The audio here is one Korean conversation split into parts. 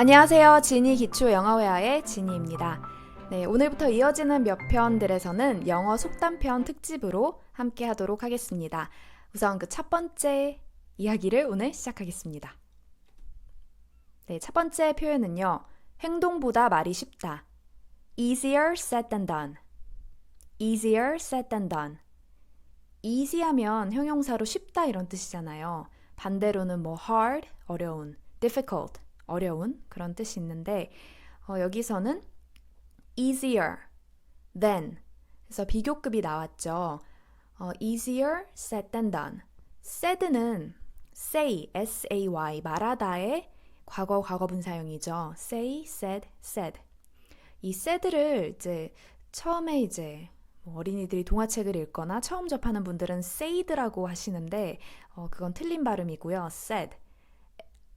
안녕하세요. 지니 기초 영어회화의 지니입니다. 네, 오늘부터 이어지는 몇 편들에서는 영어 속담편 특집으로 함께 하도록 하겠습니다. 우선 그 첫 번째 이야기를 오늘 시작하겠습니다. 네, 첫 번째 표현은요. 행동보다 말이 쉽다. easier said than done. easier said than done. easy 하면 형용사로 쉽다 이런 뜻이잖아요. 반대로는 뭐 hard, 어려운, difficult, 어려운 그런 뜻이 있는데 어, 여기서는 easier than 그래서 비교급이 나왔죠. 어, easier said than done. said는 say, s-a-y 말하다의 과거 과거분 사용이죠. say, said, said. 이 said를 이제 처음에 이제 뭐 어린이들이 동화책을 읽거나 처음 접하는 분들은 said라고 하시는데 어, 그건 틀린 발음이고요. said.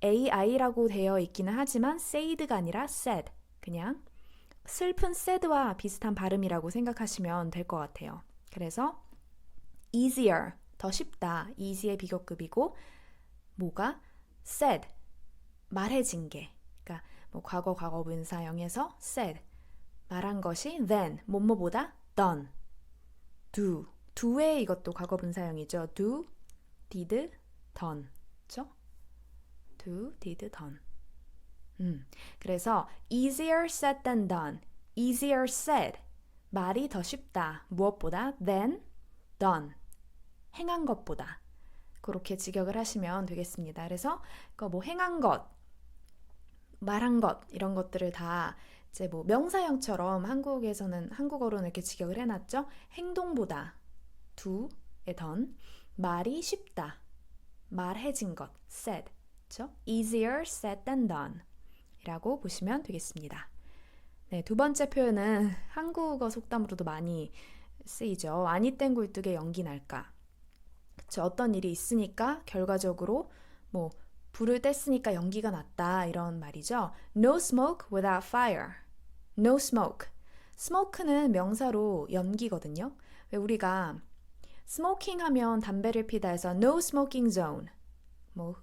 AI라고 되어 있기는 하지만 said가 아니라 said. 그냥 슬픈 sad와 비슷한 발음이라고 생각하시면 될 것 같아요. 그래서 easier, 더 쉽다. easy의 비교급이고 뭐가 said, 말해진 게. 그러니까 뭐 과거 과거 분 사용해서 said, 말한 것이 then, 뭐뭐보다 done, do. do의 이것도 과거 분 사용이죠. do, did, done. Do, did, done. 음, 그래서 easier said than done. easier said. 말이 더 쉽다. 무엇보다 than done. 행한 것보다. 그렇게 직역을 하시면 되겠습니다. 그래서 그뭐 행한 것, 말한 것 이런 것들을 다 이제 뭐 명사형처럼 한국에서는 한국어로는 이렇게 직역을 해놨죠. 행동보다 do의 던 말이 쉽다. 말해진 것 said. 그렇죠? easier said than done 이라고 보시면 되겠습니다. 네, 두 번째 표현은 한국어 속담으로도 많이 쓰이죠. 아니 땐 굴뚝에 연기 날까. 그쵸? 어떤 일이 있으니까 결과적으로 뭐 불을 뗐으니까 연기가 났다 이런 말이죠. No smoke without fire. No smoke. smoke는 명사로 연기거든요. 왜 우리가 smoking 하면 담배를 피다 해서 no smoking zone. 뭐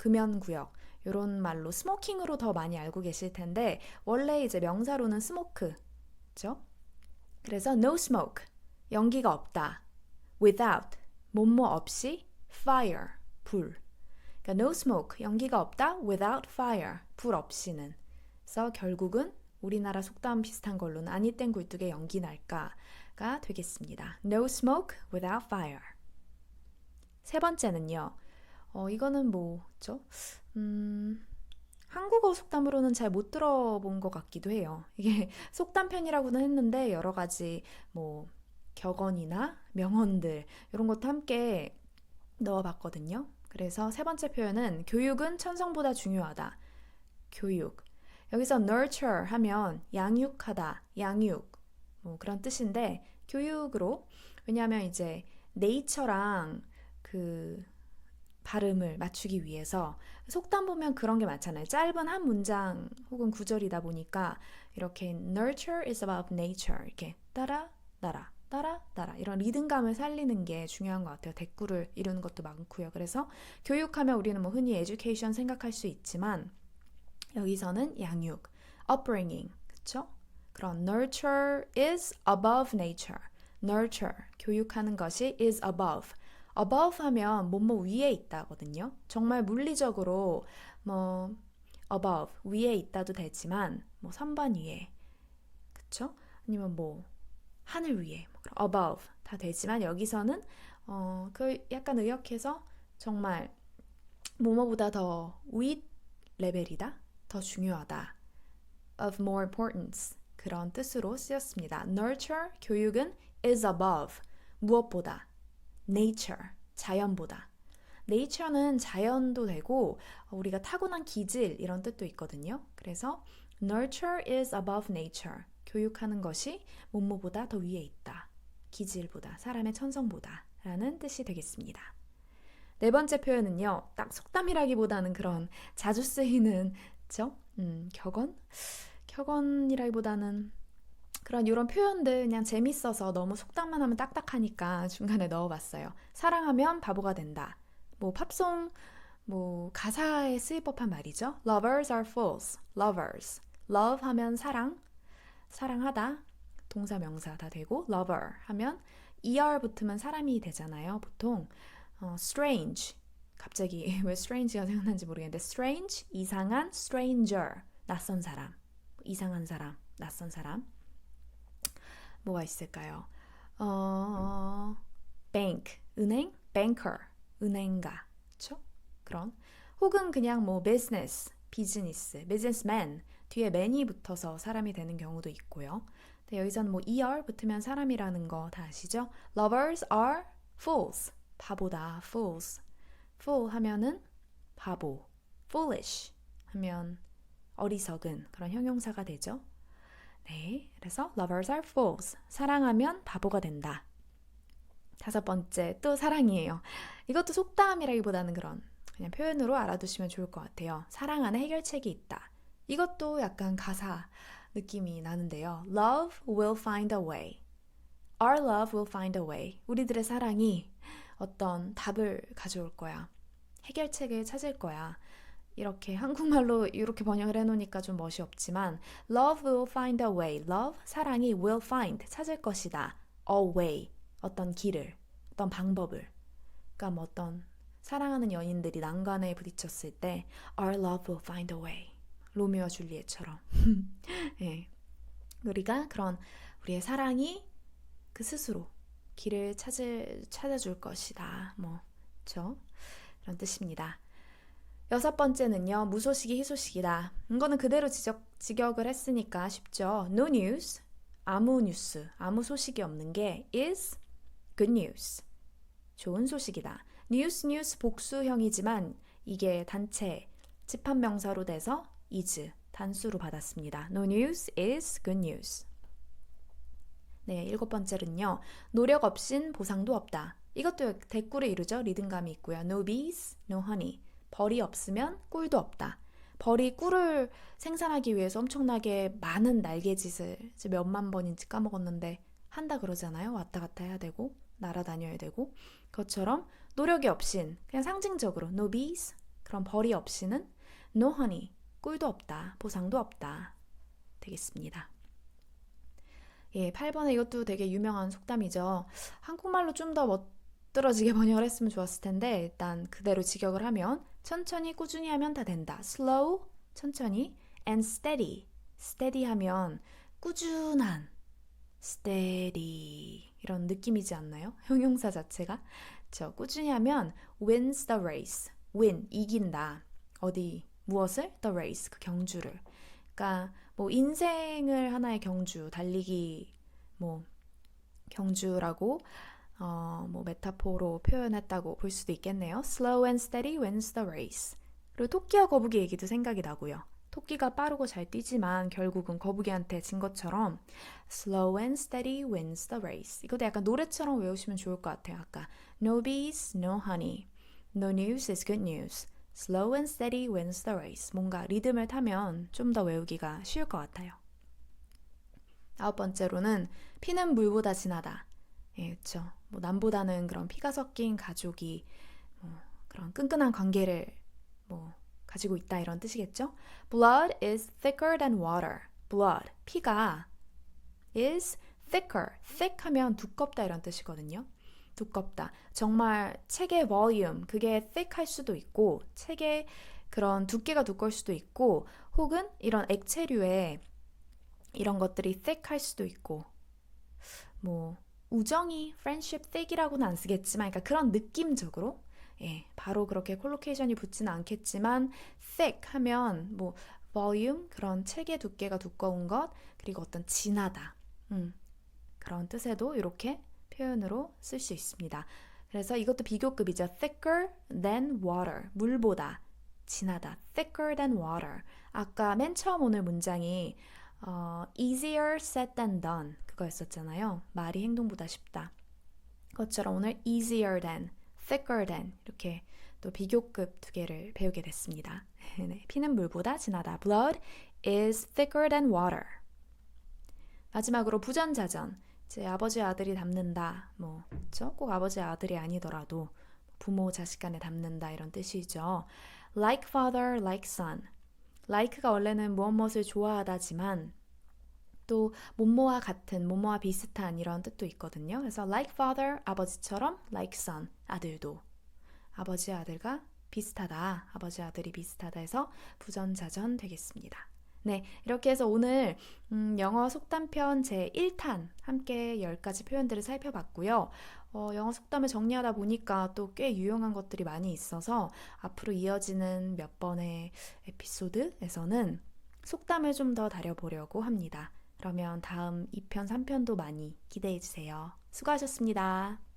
금연 구역 이런 말로 스모킹으로 더 많이 알고 계실 텐데 원래 이제 명사로는 스모크 죠 그래서 no smoke 연기가 없다 without 뭐뭐 없이 fire 불 그러니까 no smoke 연기가 없다 without fire 불 없이는 그래서 결국은 우리나라 속담 비슷한 걸로는 아니 땐 굴뚝에 연기 날까가 되겠습니다. No smoke without fire. 세 번째는요. 어, 이거는 뭐죠? 음, 한국어 속담으로는 잘 못 들어본 것 같기도 해요. 이게 속담편이라고는 했는데 여러 가지 뭐 격언이나 명언들 이런 것도 함께 넣어봤거든요. 그래서 세 번째 표현은 교육은 천성보다 중요하다. 교육. 여기서 nurture 하면 양육하다, 양육 뭐 그런 뜻인데 교육으로 왜냐하면 이제 nature랑 그 발음을 맞추기 위해서 속담 보면 그런 게 많잖아요. 짧은 한 문장 혹은 구절이다 보니까 이렇게 nurture is about nature 이렇게 따라 따라 따라 따라 이런 리듬감을 살리는 게 중요한 것 같아요. 대꾸를 이루는 것도 많고요. 그래서 교육하면 우리는 뭐 흔히 education 생각할 수 있지만 여기서는 양육, upbringing, 그쵸? 그런 nurture is above nature. nurture, 교육하는 것이 is above. Above 하면 뭐뭐 위에 있다거든요. 정말 물리적으로 뭐 above, 위에 있다도 되지만 뭐 선반 위에, 그쵸? 아니면 뭐 하늘 위에, 뭐 above 다 되지만 여기서는 어, 그 약간 의역해서 정말 뭐뭐보다 더 윗 레벨이다. 더 중요하다. of more importance 그런 뜻으로 쓰였습니다. nurture 교육은 is above 무엇보다 nature 자연보다 nature는 자연도 되고 우리가 타고난 기질 이런 뜻도 있거든요. 그래서 nurture is above nature 교육하는 것이 몸무보다 더 위에 있다. 기질보다 사람의 천성보다 라는 뜻이 되겠습니다. 네 번째 표현은요. 딱 속담이라기보다는 그런 자주 쓰이는 그쵸? 음, 격언? 격언이라기보다는 그런 이런 표현들 그냥 재밌어서 너무 속담만 하면 딱딱하니까 중간에 넣어봤어요. 사랑하면 바보가 된다. 뭐 팝송 뭐 가사에 쓰일 법한 말이죠. Lovers are fools. Lovers. Love 하면 사랑, 사랑하다. 동사 명사 다 되고 lover 하면 er 붙으면 사람이 되잖아요. 보통 어, strange 갑자기 왜 strange가 생각난지 모르겠는데 strange 이상한 stranger 낯선 사람 이상한 사람 낯선 사람 뭐가 있을까요? 어, bank 은행 banker 은행가 그렇죠? 그런 혹은 그냥 뭐 business 비즈니스 businessman 뒤에 man이 붙어서 사람이 되는 경우도 있고요. 네, 여기서는 뭐 er 붙으면 사람이라는 거 다 아시죠? Lovers are fools. 바보다. fools. fool 하면은 바보. foolish 하면 어리석은 그런 형용사가 되죠. 네, 그래서 lovers are fools. 사랑하면 바보가 된다. 다섯 번째 또 사랑이에요. 이것도 속담이라기보다는 그런 그냥 표현으로 알아두시면 좋을 것 같아요. 사랑 안에 해결책이 있다. 이것도 약간 가사 느낌이 나는데요. Love will find a way. Our love will find a way. 우리들의 사랑이 어떤 답을 가져올 거야. 해결책을 찾을 거야. 이렇게 한국말로 이렇게 번역을 해놓으니까 좀 멋이 없지만 Love will find a way. Love, 사랑이 will find, 찾을 것이다. A way, 어떤 길을, 어떤 방법을. 그러니까 뭐 어떤 사랑하는 연인들이 난관에 부딪혔을 때 Our love will find a way. 로미오와 줄리엣처럼. 네. 우리가 그런 우리의 사랑이 그 스스로 길을 찾을, 찾아줄 것이다. 뭐, 그쵸? 이런 뜻입니다. 여섯 번째는요, 무소식이 희소식이다. 이거는 그대로 지적, 직역을 했으니까 쉽죠. No news, 아무 뉴스, 아무 소식이 없는 게 is good news. 좋은 소식이다. news, news 복수형이지만 이게 단체, 집합명사로 돼서 is 단수로 받았습니다. No news is good news. 네, 일곱 번째는요. 노력 없인 보상도 없다. 이것도 대꾸를 이루죠. 리듬감이 있고요. No bees, no honey. 벌이 없으면 꿀도 없다. 벌이 꿀을 생산하기 위해서 엄청나게 많은 날개짓을 몇만 번인지 까먹었는데 한다 그러잖아요. 왔다 갔다 해야 되고 날아다녀야 되고 그것처럼 노력이 없인 그냥 상징적으로 no bees 그런 벌이 없이는 no honey 꿀도 없다. 보상도 없다. 되겠습니다. 예, 8번에 이것도 되게 유명한 속담이죠. 한국말로 좀 더 멋들어지게 번역을 했으면 좋았을 텐데 일단 그대로 직역을 하면 천천히 꾸준히 하면 다 된다. slow 천천히. and steady. steady 하면 꾸준한 steady 이런 느낌이지 않나요? 형용사 자체가? 저 꾸준히 하면 wins the race. win 이긴다. 어디 무엇을? the race 그 경주를. 그러니까 뭐 인생을 하나의 경주 달리기 뭐 경주라고 어, 뭐 메타포로 표현했다고 볼 수도 있겠네요. Slow and steady wins the race. 그리고 토끼와 거북이 얘기도 생각이 나고요. 토끼가 빠르고 잘 뛰지만 결국은 거북이한테 진 것처럼 Slow and steady wins the race. 이것도 약간 노래처럼 외우시면 좋을 것 같아요. 아까 No bees, no honey. No news is good news. Slow and steady wins the race. 뭔가 리듬을 타면 좀 더 외우기가 쉬울 것 같아요. 아홉 번째로는 피는 물보다 진하다. 예, 그렇죠. 뭐 남보다는 그런 피가 섞인 가족이 뭐 그런 끈끈한 관계를 뭐 가지고 있다 이런 뜻이겠죠? Blood is thicker than water. Blood 피가 is thicker. thick 하면 두껍다 이런 뜻이거든요. 두껍다. 정말 책의 volume 그게 thick 할 수도 있고 책의 그런 두께가 두꺼울 수도 있고 혹은 이런 액체류의 이런 것들이 thick 할 수도 있고 뭐 우정이 friendship thick이라고는 안 쓰겠지만 그러니까 그런 느낌적으로 예, 바로 그렇게 콜로케이션이 붙지는 않겠지만 thick 하면 뭐 volume 그런 책의 두께가 두꺼운 것 그리고 어떤 진하다 음, 그런 뜻에도 이렇게 표현으로 쓸 수 있습니다. 그래서 이것도 비교급이죠. thicker than water 물보다 진하다 thicker than water 아까 맨 처음 오늘 문장이 어, easier said than done 그거였었잖아요. 말이 행동보다 쉽다. 그것처럼 오늘 easier than, thicker than 이렇게 또 비교급 두 개를 배우게 됐습니다. 네, 피는 물보다 진하다. Blood is thicker than water. 마지막으로 부전자전. 제 아버지 아들이 닮는다. 뭐, 그렇죠? 꼭 아버지 아들이 아니더라도 부모 자식 간에 닮는다 이런 뜻이죠. like father, like son. Like가 원래는 무엇 무엇을 좋아하다지만 또 뭐뭐와 같은, 뭐뭐와 비슷한 이런 뜻도 있거든요. 그래서 like father, 아버지처럼 like son, 아들도. 아버지 아들과 비슷하다. 아버지 아들이 비슷하다 해서 부전자전 되겠습니다. 네, 이렇게 해서 오늘 음, 영어 속담편 제 1탄 함께 10가지 표현들을 살펴봤고요. 어, 영어 속담을 정리하다 보니까 또 꽤 유용한 것들이 많이 있어서 앞으로 이어지는 몇 번의 에피소드에서는 속담을 좀 더 다려보려고 합니다. 그러면 다음 2편, 3편도 많이 기대해 주세요. 수고하셨습니다.